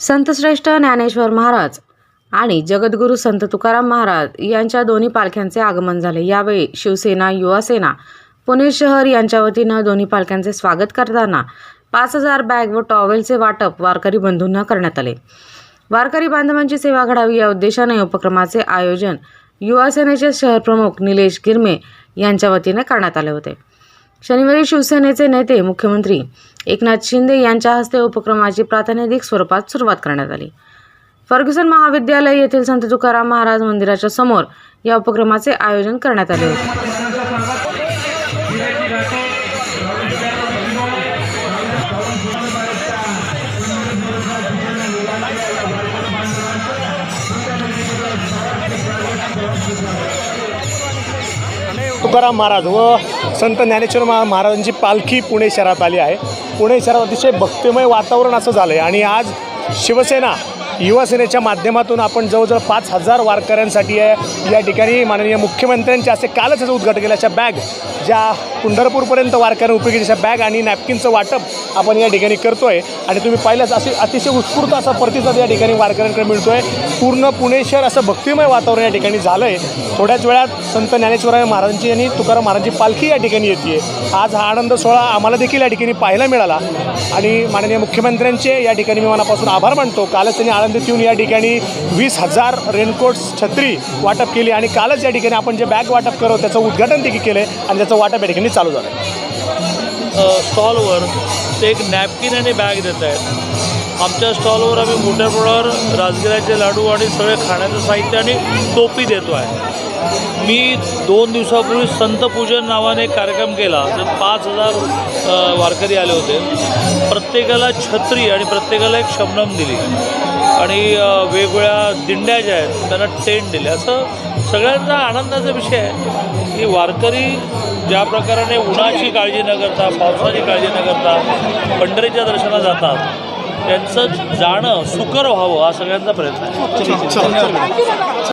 संतश्रेष्ठ ज्ञानेश्वर महाराज आणि जगद्गुरू संत तुकाराम महाराज यांच्या दोन्ही पालख्यांचे आगमन झाले. यावेळी शिवसेना युवासेना पुणे शहर यांच्या वतीनं दोन्ही पालख्यांचे स्वागत करताना पाच हजार बॅग व टॉवेलचे वाटप वारकरी बंधूंना करण्यात आले. वारकरी बांधवांची सेवा घडावी या उद्देशाने उपक्रमाचे आयोजन युवासेनेचे शहरप्रमुख निलेश गिरमे यांच्या वतीने करण्यात आले होते. शनिवारी शिवसेनेचे नेते मुख्यमंत्री एकनाथ शिंदे यांच्या हस्ते उपक्रमाची प्रातिनिधिक स्वरूपात सुरुवात करण्यात आली. फर्ग्युसन महाविद्यालय येथील संत तुकाराम महाराज मंदिराच्या समोर या उपक्रमाचे आयोजन करण्यात आले होते. तुकाराम महाराज व संत ज्ञानेश्वर महा महाराजांची पालखी पुणे शहरात आली आहे. पुणे शहरात अतिशय भक्तिमय वातावरण असं झालं आहे आणि आज शिवसेना युवासेनेच्या माध्यमातून आपण जवळजवळ पाच हजार वारकऱ्यांसाठी आहे या ठिकाणी माननीय मुख्यमंत्र्यांच्या असे कालच याचं उद्घाटन केलं. अशा बॅग ज्या पंढरपूरपर्यंत वारकऱ्यांना उपयोगी बॅग आणि नॅपकिनचं वाटप आपण या ठिकाणी करतो आहे आणि तुम्ही पाहिलंच असे अतिशय उत्स्फूर्त असा प्रतिसाद या ठिकाणी वारकऱ्यांकडे मिळतो आहे पूर्ण पुणे शहर असं भक्तिमय वातावरण या ठिकाणी झालं आहे थोड्याच वेळात संत ज्ञानेश्वराय महाराजांची आणि तुकाराम महाराजांची पालखी या ठिकाणी येते आज हा आनंद सोहळा आम्हाला देखील या ठिकाणी पाहायला मिळाला. आणि माननीय मुख्यमंत्र्यांचे या ठिकाणी मी मनापासून आभार मानतो. कालच त्यांनी आळंदीत येऊन या ठिकाणी वीस हजार रेनकोट्स छत्री वाटप केली आणि कालच या ठिकाणी आपण जे बॅग वाटप करतो त्याचं उद्घाटन देखील केलं आहे आणि त्याचं वाटप या ठिकाणी चालू झालं आहे स्टॉलवर ते एक नॅपकिन आणि बॅग देत आहेत. आमच्या स्टॉलवर आम्ही मोठ्या प्रमाणावर राजगिऱ्याचे लाडू आणि सगळे खाण्याचं साहित्य आणि टोपी देतो आहे. मी दोन दिवसापूर्वी संतपूजन नावाने एक कार्यक्रम केला तर पाच हजार वारकरी आले होते. प्रत्येकाला छत्री आणि प्रत्येकाला एक शबनम दिली. आणि वेगवेगळ्या दिंड्या ज्या आहेत त्यांना टेंट दिले. असं सगळ्यांचा आनंदाचा विषय आहे. की वारकरी ज्या प्रकाराने उन्हाची काळजी न करता पावसाची काळजी न करता पंढरीच्या दर्शनाला जातात त्यांचं जाणं सुकर व्हावं हा सगळ्यांचा प्रयत्न आहे.